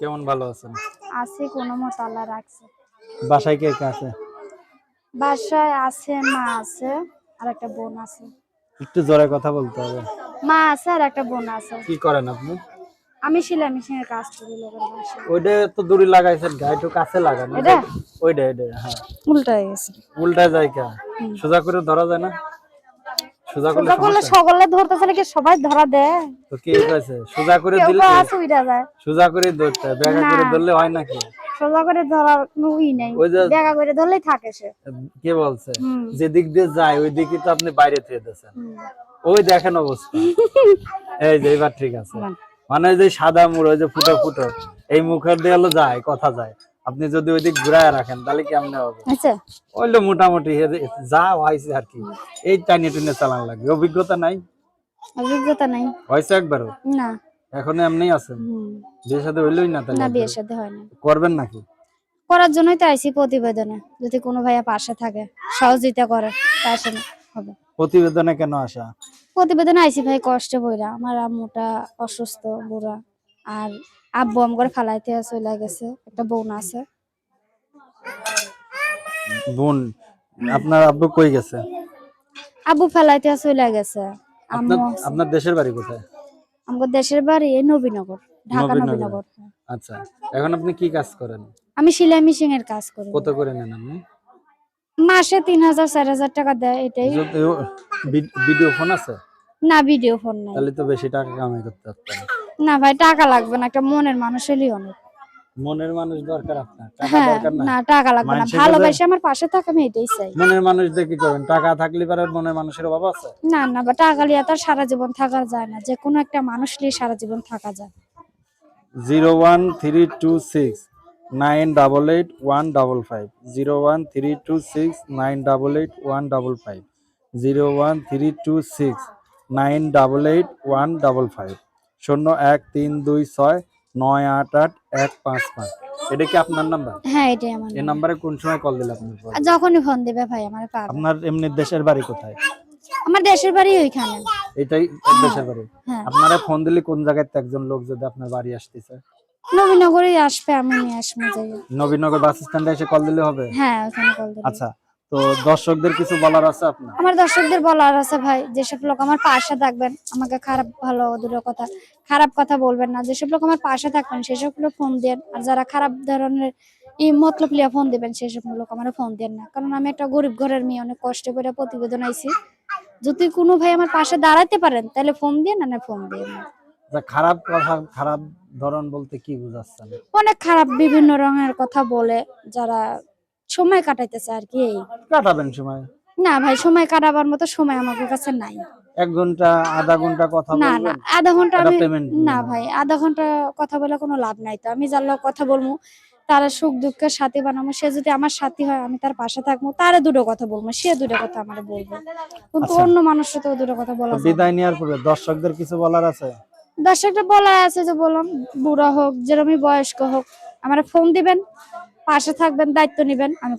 কেমন ভালো আছেন? আছি কোনো মত আল্লাহ রাখছে। বাসায় কে কে আছে? বাসায় আছে মা আছে আর একটা বোন আছে। একটু জোরে কথা বলতে হবে। মা আছে আর একটা বোন আছে। কি করেন আপনি? আমি সেলাই মেশিনের কাজ করি লোকের বাসায়। ওইটা তো দড়ি লাগাইছেন গায়ে একটু কাছে লাগান। এটা? ওইটা ওইটা হ্যাঁ। উল্টা গেছে। উল্টা যায় কে? সোজা করে ধরা যায় না? সোজা করলে? সকলে ধরতে চাইলে কি সবাই ধরা দেয়। তো কি কইছে সোজা করে দিলে যায় সোজা করে ধরতে ব্যাগা করে ধরলে হয় নাকি? সোজা করে ধরার নেই যে- করে ধরলেই থাকে সে। কে বলছে? যে দিক দিয়ে যায় ওই দিকে তো আপনি বাইরে থেকে হুম। ওই দেখেন অবস্থা। এই যে এবার ঠিক আছে। মানে যে সাদা মুড় ওই যে ফুটো ফুটো এই মুখের দিয়ে যায় কথা যায়। আপনি যদি ওই দিক ঘুরায় রাখেন তাহলে কেমনে হবে? আচ্ছা। মোটামুটি যা হয়েছে আর কি। এই টাইনে টুনে চালান লাগবে। অভিজ্ঞতা নাই? অভিজ্ঞতা নাই। হয়েছে একবারও? না। এখন এমনি আছেন। বিয়ের সাথে হইলই না তাহলে? না বিয়ের সাথে হয় না করবেন নাকি? করার জন্যই তো আইসি প্রতিবেদনে। যদি কোনো ভাইয়া পাশে থাকে সহযোগিতা করে তার সাথে হবে। প্রতিবেদনে কেন আসা? প্রতিবেদনে আইসি ভাই কষ্ট বইরা আমার আম্মুটা অসুস্থ বুড়া। আর আব্বু আম করে ফালাইতে চলে গেছে। একটা বোন আছে। বোন আপনার আব্বু কই গেছে? আব্বু ফেলাইতে চলে গেছে। আপনার আপনার দেশের বাড়ি কোথায়? আমার দেশের বাড়ি এই নবীনগর ঢাকা নবীনগর। আচ্ছা এখন আপনি কি কাজ করেন? আমি সেলাই মেশিন এর কাজ করি। কত করে নেন আপনি? মাসে তিন হাজার চার হাজার টাকা দেয় এটাই। ভিডিও ফোন আছে? না ভিডিও ফোন নাই। তাহলে তো বেশি টাকা কামাই করতে পারতেন না ভাই টাকা লাগবে না একটা মনের মানুষ হলেই অনেক। মনের মানুষ দরকার আপনার টাকা হ্যাঁ দরকার না না টাকা লাগবে না। ভালোবাসে আমার পাশে থাকে আমি এটাই চাই। মনের মানুষ দিয়ে কি করবেন? টাকা থাকলে পারে মনের মানুষের অভাব আছে? না না বা টাকা লিয়ে তো আর সারা জীবন থাকা যায় না। যে কোনো একটা মানুষ নিয়ে সারা জীবন থাকা যায়। Zero one three two six nine double eight one double five. Zero one three two six nine double eight one double five. Zero one three two six nine double eight one double five. শূন্য এক তিন দুই ছয় নয় আট আট এক পাঁচ পাঁচ। এটা কি আপনার নাম্বার? হ্যাঁ এটাই আমার এই নাম্বারে। কোন সময় কল দিলে আপনি যখনই ফোন দেবে ভাই আমার পাবে। আপনার এমনি দেশের বাড়ি কোথায়? আমার দেশের বাড়ি ওইখানে। এটাই দেশের বাড়ি। হ্যাঁ। আপনারা ফোন দিলে কোন জায়গায় একজন লোক যদি আপনার বাড়ি আসতেছে? নবীনগরে আসবে আমি নিয়ে আসব নবীনগর বাস স্ট্যান্ডে এসে কল দিলে হবে? হ্যাঁ ওখানে কল দেবে আচ্ছা। তো দর্শকদের কিছু বলার আছে আপনার? আমার দর্শকদের বলার আছে ভাই যেসব লোক আমার পাশে থাকবেন আমাকে খারাপ ভালো দূরের কথা খারাপ কথা বলবেন না। যেসব লোক আমার পাশে থাকবেন সেসব লোক ফোন দেন। আর যারা খারাপ ধরনের এই মতলব লিয়া ফোন দিবেন সেসব লোক আমার ফোন দেন না। কারণ আমি একটা গরিব ঘরের মেয়ে অনেক কষ্ট করে প্রতিবেদন আইছি। যদি কোনো ভাই আমার পাশে দাঁড়াতে পারেন তাহলে ফোন দিয়ে না ফোন দিয়ে না খারাপ কথা খারাপ ধরন বলতে কি বুঝাচ্ছেন? অনেক খারাপ বিভিন্ন রঙের কথা বলে যারা সময় কাটাইতেছে আর কি এই। কাটাবেন সময়? না ভাই সময় কাটাবার মতো সময় আমাদের কাছে নাই। এক ঘণ্টা আধা ঘণ্টা কথা না না আধা ঘণ্টা আমি না ভাই আধা ঘণ্টা কথা বলে কোনো লাভ নাই তো। আমি যার কথা বলব তারা সুখ দুঃখের সাথী বানাবো। সে যদি আমার সাথী হয় আমি তার পাশে থাকব তারে দুটো কথা বলব সে দুটো কথা আমার বলব। কিন্তু আচ্ছা। অন্য মানুষের তো দুটো কথা বলা বিদায় নেওয়ার পূর্বে দর্শকদের কিছু বলার আছে? দর্শকটা বলা আছে যে বললাম বুড়া হোক যেরকমই বয়স্ক হোক আমার ফোন দিবেন। পাশে থাকবেন দায়িত্ব নেবেন। আমি